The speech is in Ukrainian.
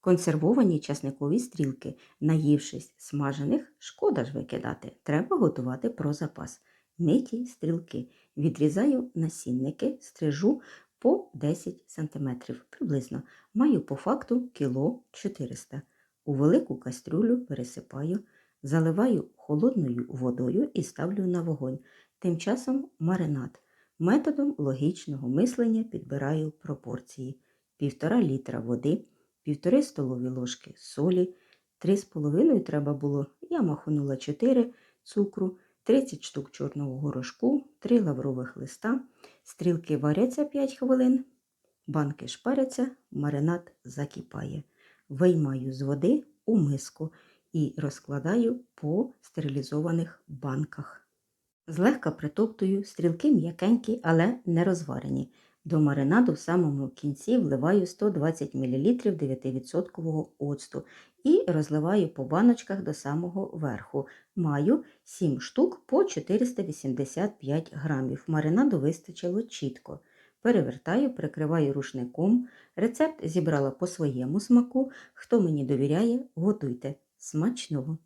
Консервовані часникові стрілки, наївшись смажених, шкода ж викидати, треба готувати про запас. Миті стрілки. Відрізаю насінники, стрижу по 10 см приблизно. Маю по факту кіло 400 У велику кастрюлю пересипаю, заливаю холодною водою і ставлю на вогонь. Тим часом маринад. Методом логічного мислення підбираю пропорції. 1,5 літра води, 1,5 столові ложки солі, 3,5 треба було, я махнула 4 цукру, 30 штук чорного горошку, 3 лаврових листа, стрілки варяться 5 хвилин, банки шпаряться, маринад закипає. Виймаю з води у миску і розкладаю по стерилізованих банках. Злегка притоптую, стрілки м'якенькі, але не розварені. До маринаду в самому кінці вливаю 120 мл 9% оцту і розливаю по баночках до самого верху. Маю 7 штук по 485 грамів. Маринаду вистачило чітко. Перевертаю, прикриваю рушником. Рецепт зібрала по своєму смаку. Хто мені довіряє, готуйте. Смачного!